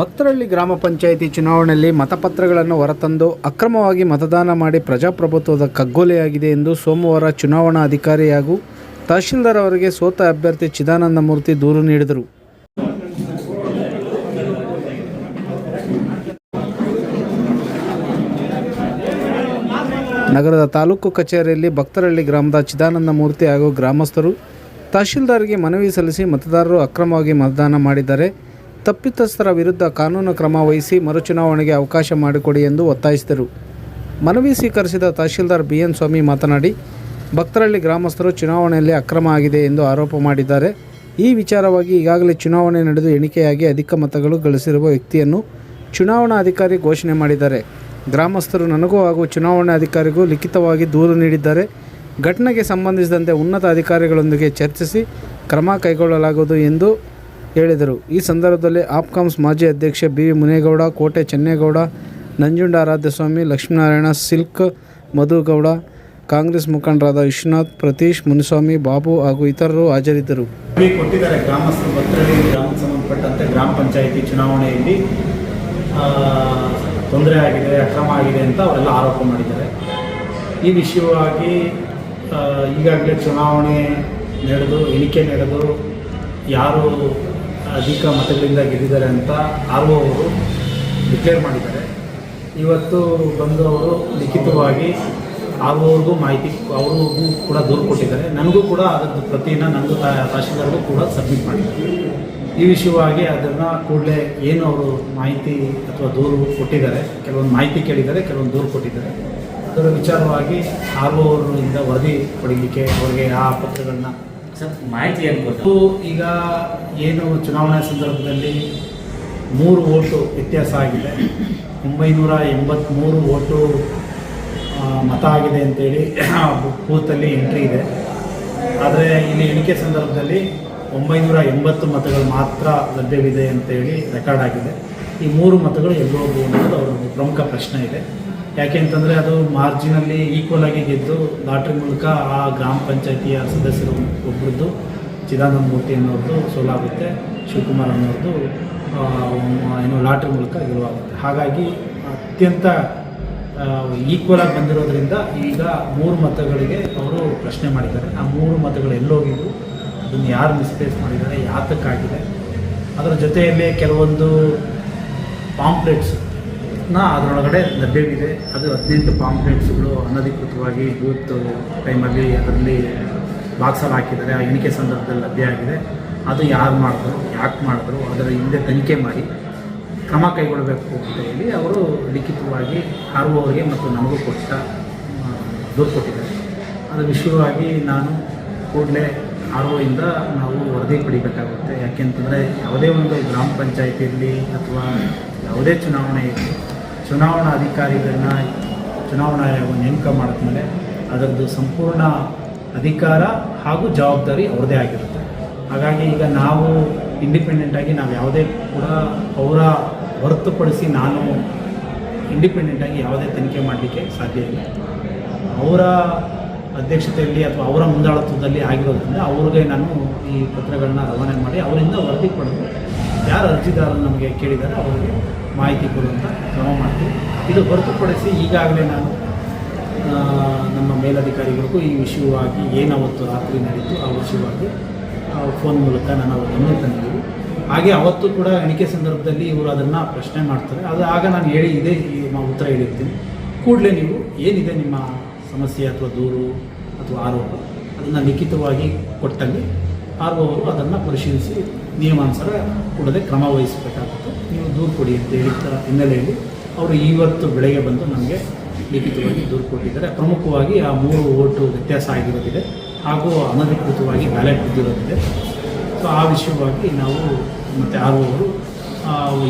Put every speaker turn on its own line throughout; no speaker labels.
ಭಕ್ತರಳ್ಳಿ ಗ್ರಾಮ ಪಂಚಾಯಿತಿ ಚುನಾವಣೆಯಲ್ಲಿ ಮತಪತ್ರಗಳನ್ನು ಹೊರತಂದು ಅಕ್ರಮವಾಗಿ ಮತದಾನ ಮಾಡಿ ಪ್ರಜಾಪ್ರಭುತ್ವದ ಕಗ್ಗೊಲೆಯಾಗಿದೆ ಎಂದು ಸೋಮವಾರ ಚುನಾವಣಾ ಅಧಿಕಾರಿ ಹಾಗೂ ತಹಶೀಲ್ದಾರ್ ಅವರಿಗೆ ಸೋತ ಅಭ್ಯರ್ಥಿ ಚಿದಾನಂದ ಮೂರ್ತಿ ದೂರು ನೀಡಿದರು. ನಗರದ ತಾಲೂಕು ಕಚೇರಿಯಲ್ಲಿ ಭಕ್ತರಳ್ಳಿ ಗ್ರಾಮದ ಚಿದಾನಂದ ಮೂರ್ತಿ ಹಾಗೂ ಗ್ರಾಮಸ್ಥರು ತಹಶೀಲ್ದಾರ್ಗೆ ಮನವಿ ಸಲ್ಲಿಸಿ ಮತದಾರರು ಅಕ್ರಮವಾಗಿ ಮತದಾನ ಮಾಡಿದ್ದಾರೆ. ತಪ್ಪಿತಸ್ಥರ ವಿರುದ್ಧ ಕಾನೂನು ಕ್ರಮ ವಹಿಸಿ ಮರುಚುನಾವಣೆಗೆ ಅವಕಾಶ ಮಾಡಿಕೊಡಿ ಎಂದು ಒತ್ತಾಯಿಸಿದರು. ಮನವಿ ಸ್ವೀಕರಿಸಿದ ತಹಶೀಲ್ದಾರ್ ಬಿ ಎನ್ ಸ್ವಾಮಿ ಮಾತನಾಡಿ, ಭಕ್ತರಳ್ಳಿ ಗ್ರಾಮಸ್ಥರು ಚುನಾವಣೆಯಲ್ಲಿ ಅಕ್ರಮ ಆಗಿದೆ ಎಂದು ಆರೋಪ ಮಾಡಿದ್ದಾರೆ. ಈ ವಿಚಾರವಾಗಿ ಈಗಾಗಲೇ ಚುನಾವಣೆ ನಡೆದು ಎಣಿಕೆಯಾಗಿ ಅಧಿಕ ಮತಗಳು ಗಳಿಸಿರುವ ವ್ಯಕ್ತಿಯನ್ನು ಚುನಾವಣಾಧಿಕಾರಿ ಘೋಷಣೆ ಮಾಡಿದ್ದಾರೆ. ಗ್ರಾಮಸ್ಥರು ನನಗೂ ಹಾಗೂ ಚುನಾವಣಾಧಿಕಾರಿಗೂ ಲಿಖಿತವಾಗಿ ದೂರು ನೀಡಿದ್ದಾರೆ. ಘಟನೆಗೆ ಸಂಬಂಧಿಸಿದಂತೆ ಉನ್ನತ ಅಧಿಕಾರಿಗಳೊಂದಿಗೆ ಚರ್ಚಿಸಿ ಕ್ರಮ ಕೈಗೊಳ್ಳಲಾಗುವುದು ಎಂದು ಹೇಳಿದರು. ಈ ಸಂದರ್ಭದಲ್ಲಿ ಆಪ್ಕಾಮ್ಸ್ ಮಾಜಿ ಅಧ್ಯಕ್ಷ B. V. Munegowda, Kote Chennegowda, Nanjunda Aradhyaswamy, Lakshminarayana silk, Madhugowda, Congress ಮುಖಂಡರಾದ ವಿಶ್ವನಾಥ್, ಪ್ರತೀಶ್, ಮುನಿಸ್ವಾಮಿ, ಬಾಬು ಹಾಗೂ ಇತರರು ಹಾಜರಿದ್ದರು.
ಕೊಟ್ಟಿದ್ದಾರೆ ಭಕ್ತರಲ್ಲಿ ಗ್ರಾಮಕ್ಕೆ ಸಂಬಂಧಪಟ್ಟಂತೆ ಗ್ರಾಮ ಪಂಚಾಯಿತಿ ಚುನಾವಣೆಯಲ್ಲಿ ತೊಂದರೆ ಆಗಿದೆ, ಅಕ್ರಮ ಆಗಿದೆ ಅಂತ ಅವರೆಲ್ಲ ಆರೋಪ ಮಾಡಿದ್ದಾರೆ. ಈ ವಿಷಯವಾಗಿ ಈಗಾಗಲೇ ಚುನಾವಣೆ ನಡೆದು, ಎಣಿಕೆ ನಡೆದು, ಯಾರು ಅಧಿಕ ಮತಗಳಿಂದ ಗೆದ್ದಿದ್ದಾರೆ ಅಂತ ಆರ್ ಅವರು ಡಿಕ್ಲೇರ್ ಮಾಡಿದ್ದಾರೆ. ಇವತ್ತು ಬಂದು ಅವರು ಲಿಖಿತವಾಗಿ ಆರ್ ಅವ್ರಿಗೂ ಮಾಹಿತಿ ಅವ್ರಿಗೂ ಕೂಡ ದೂರು ಕೊಟ್ಟಿದ್ದಾರೆ ನನಗೂ ಕೂಡ ಅದರದ್ದು ಪ್ರತಿಯನ್ನು ನನಗೂ ತಹಶೀಲ್ದಾರ್ಗೂ ಕೂಡ ಸಬ್ಮಿಟ್ ಮಾಡಿದ್ದಾರೆ. ಈ ವಿಷಯವಾಗಿ ಅದನ್ನು ಕೂಡಲೇ ಏನು ಅವರು ಮಾಹಿತಿ ಅಥವಾ ದೂರು ಕೊಟ್ಟಿದ್ದಾರೆ, ಕೆಲವೊಂದು ಮಾಹಿತಿ ಕೇಳಿದ್ದಾರೆ, ಕೆಲವೊಂದು ದೂರು ಕೊಟ್ಟಿದ್ದಾರೆ. ಅದರ ವಿಚಾರವಾಗಿ ಆರ್ ಅವರಿಂದ ವರದಿ ಪಡೀಲಿಕ್ಕೆ ಅವರಿಗೆ ಆ ಪತ್ರಗಳನ್ನ
ಮಾಹಿತಿ ಏನು ಕೊಟ್ಟು
ಈಗ ಏನು ಚುನಾವಣಾ ಸಂದರ್ಭದಲ್ಲಿ ಮೂರು ಓಟು ವ್ಯತ್ಯಾಸ ಆಗಿದೆ. ಒಂಬೈನೂರ ಎಂಬತ್ತ್ಮೂರು ಓಟು ಮತ ಆಗಿದೆ ಅಂತೇಳಿ ಬೂತಲ್ಲಿ ಎಂಟ್ರಿ ಇದೆ. ಆದರೆ ಇಲ್ಲಿ ಎಣಿಕೆ ಸಂದರ್ಭದಲ್ಲಿ ಒಂಬೈನೂರ ಎಂಬತ್ತು ಮತಗಳು ಮಾತ್ರ ಲಭ್ಯವಿದೆ ಅಂತೇಳಿ ರೆಕಾರ್ಡ್ ಆಗಿದೆ. ಈ ಮೂರು ಮತಗಳು ಎಲ್ಲೋಗು ಅನ್ನೋದು ಅವರ ಪ್ರಮುಖ ಪ್ರಶ್ನೆ ಇದೆ. ಯಾಕೆ ಅಂತಂದರೆ ಅದು ಮಾರ್ಜಿನಲ್ಲಿ ಈಕ್ವಲ್ ಆಗಿ ಗೆದ್ದು ಲಾಟ್ರಿ ಮೂಲಕ ಆ ಗ್ರಾಮ ಪಂಚಾಯತಿಯ ಸದಸ್ಯರು ಒಬ್ಬರದ್ದು ಚಿದಾನಂದ ಮೂರ್ತಿ ಅನ್ನೋದು ಸೋಲಾಗುತ್ತೆ, ಶಿವಕುಮಾರ್ ಅನ್ನೋದು ಏನು ಲಾಟ್ರಿ ಮೂಲಕ ಗೆಲುವಾಗುತ್ತೆ. ಹಾಗಾಗಿ ಅತ್ಯಂತ ಈಕ್ವಲ್ ಆಗಿ ಬಂದಿರೋದ್ರಿಂದ ಈಗ ಮೂರು ಮತಗಳಿಗೆ ಅವರು ಪ್ರಶ್ನೆ ಮಾಡಿದ್ದಾರೆ. ಆ ಮೂರು ಮತಗಳು ಎಲ್ಲೋಗಿದ್ದು ಅದನ್ನು ಯಾರು ಮಿಸ್ಪ್ಲೇಸ್ ಮಾಡಿದ್ದಾರೆ, ಯಾತಕ್ಕಾಗಿದೆ? ಅದರ ಜೊತೆಯಲ್ಲೇ ಕೆಲವೊಂದು ಪಾಂಪ್ಲೆಟ್ಸ್ನ ಅದರೊಳಗಡೆ ಲಭ್ಯವಿದೆ. ಅದು ಹದಿನೆಂಟು ಪಾಂಪ್ಲೆಟ್ಸ್ಗಳು ಅನಧಿಕೃತವಾಗಿ ಬೂತ್ ಟೈಮಲ್ಲಿ ಅದರಲ್ಲಿ ಬಾಕ್ಸಲ್ಲಿ ಹಾಕಿದ್ದಾರೆ. ಆ ಎಣಿಕೆ ಸಂದರ್ಭದಲ್ಲಿ ಲಭ್ಯ ಆಗಿದೆ. ಅದು ಯಾರು ಮಾಡಿದ್ರು, ಯಾಕೆ ಮಾಡಿದ್ರು, ಅದರ ಹಿಂದೆ ತನಿಖೆ ಮಾಡಿ ಕ್ರಮ ಕೈಗೊಳ್ಳಬೇಕು ಅಂತ ಹೇಳಿ ಅವರು ಲಿಖಿತವಾಗಿ ಆರ್ ಮತ್ತು ನಮಗೂ ಕೊಟ್ಟ ದೂರು ಕೊಟ್ಟಿದ್ದಾರೆ. ಅದರ ವಿಷಯವಾಗಿ ನಾನು ಕೂಡಲೇ ಆರ್ ನಾವು ವರದಿ ಪಡಿಬೇಕಾಗುತ್ತೆ. ಯಾಕೆಂತಂದರೆ ಯಾವುದೇ ಒಂದು ಗ್ರಾಮ ಪಂಚಾಯತಿಯಲ್ಲಿ ಅಥವಾ ಯಾವುದೇ ಚುನಾವಣೆ ಇರಲಿ ಚುನಾವಣಾ ಅಧಿಕಾರಿಗಳನ್ನ ಚುನಾವಣಾ ಆಯೋಗ ನೇಮಕ ಮಾಡಿದ್ಮೇಲೆ ಅದರದ್ದು ಸಂಪೂರ್ಣ ಅಧಿಕಾರ ಹಾಗೂ ಜವಾಬ್ದಾರಿ ಅವ್ರದ್ದೇ ಆಗಿರುತ್ತೆ. ಹಾಗಾಗಿ ಈಗ ನಾವು ಇಂಡಿಪೆಂಡೆಂಟಾಗಿ ನಾವು ಯಾವುದೇ ಕೂಡ ಅವರ ಹೊರತುಪಡಿಸಿ ನಾನು ಇಂಡಿಪೆಂಡೆಂಟಾಗಿ ಯಾವುದೇ ತನಿಖೆ ಮಾಡಲಿಕ್ಕೆ ಸಾಧ್ಯ ಇಲ್ಲ. ಅವರ ಅಧ್ಯಕ್ಷತೆಯಲ್ಲಿ ಅಥವಾ ಅವರ ಮುಂದಾಳತ್ವದಲ್ಲಿ ಆಗಿರೋದ್ರಿಂದ ಅವ್ರಿಗೆ ನಾನು ಈ ಪತ್ರಗಳನ್ನ ರವಾನೆ ಮಾಡಿ ಅವರಿಂದ ವರದಿ ಪಡೆದು ಯಾರು ಅರ್ಜಿದಾರರು ನಮಗೆ ಕೇಳಿದ್ದಾರೆ ಅವರಿಗೆ ಮಾಹಿತಿ ಕೊಡುವಂಥ ಕ್ರಮ ಮಾಡ್ತೀವಿ. ಇದು ಹೊರತುಪಡಿಸಿ ಈಗಾಗಲೇ ನಾನು ನಮ್ಮ ಮೇಲಧಿಕಾರಿಗಳಿಗೂ ಈ ವಿಷಯವಾಗಿ ಏನು ಅವತ್ತು ರಾತ್ರಿ ನಡೀತು ಆ ವಿಷಯವಾಗಿ ಫೋನ್ ಮೂಲಕ ನಾನು ಅವ್ರ ಗಮನ ತಂದಿದ್ದೀವಿ ಹಾಗೆ ಅವತ್ತು ಕೂಡ ಎಣಿಕೆ ಸಂದರ್ಭದಲ್ಲಿ ಇವರು ಅದನ್ನು ಪ್ರಶ್ನೆ ಮಾಡ್ತಾರೆ. ಅದು ಆಗ ನಾನು ಹೇಳಿ ಇದೇ ಉತ್ತರ ಹೇಳಿರ್ತೀನಿ. ಕೂಡಲೇ ನೀವು ಏನಿದೆ ನಿಮ್ಮ ಸಮಸ್ಯೆ ಅಥವಾ ದೂರು ಅಥವಾ ಆರೋಪ, ಅದನ್ನು ಲಿಖಿತವಾಗಿ ಕೊಟ್ಟಲ್ಲಿ ಒ ಅದನ್ನು ಪರಿಶೀಲಿಸಿ ನಿಯಮಾನುಸಾರ ಕೂಡಲೇ ಕ್ರಮ ವಹಿಸಬೇಕಾಗುತ್ತೆ. ನೀವು ದೂರು ಕೊಡಿ ಅಂತ ಹೇಳಿದ ಹಿನ್ನೆಲೆಯಲ್ಲಿ ಅವರು ಇವತ್ತು ಬೆಳಗ್ಗೆ ಬಂದು ನಮಗೆ ಲಿಖಿತವಾಗಿ ದೂರು ಕೊಟ್ಟಿದ್ದಾರೆ. ಪ್ರಮುಖವಾಗಿ ಆ ಮೂರು ಓಟು ವ್ಯತ್ಯಾಸ ಆಗಿರೋದಿದೆ ಹಾಗೂ ಅನಧಿಕೃತವಾಗಿ ಬ್ಯಾಲೆಟ್ ಬಿದ್ದಿರೋದಿದೆ. ಸೊ ಆ ವಿಷಯವಾಗಿ ನಾವು ಮತ್ತು ಆಗುವವರು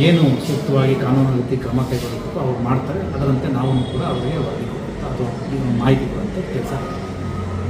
ಏನು ಸೂಕ್ತವಾಗಿ ಕಾನೂನು ರೀತಿ ಕ್ರಮ ಕೈಗೊಳ್ಳಬೇಕು ಅವ್ರು ಮಾಡ್ತಾರೆ. ಅದರಂತೆ ನಾವು ಕೂಡ ಅವರಿಗೆ ವರದಿ ಅಥವಾ ಮಾಹಿತಿ ಕೊಡುವಂಥ ಕೆಲಸ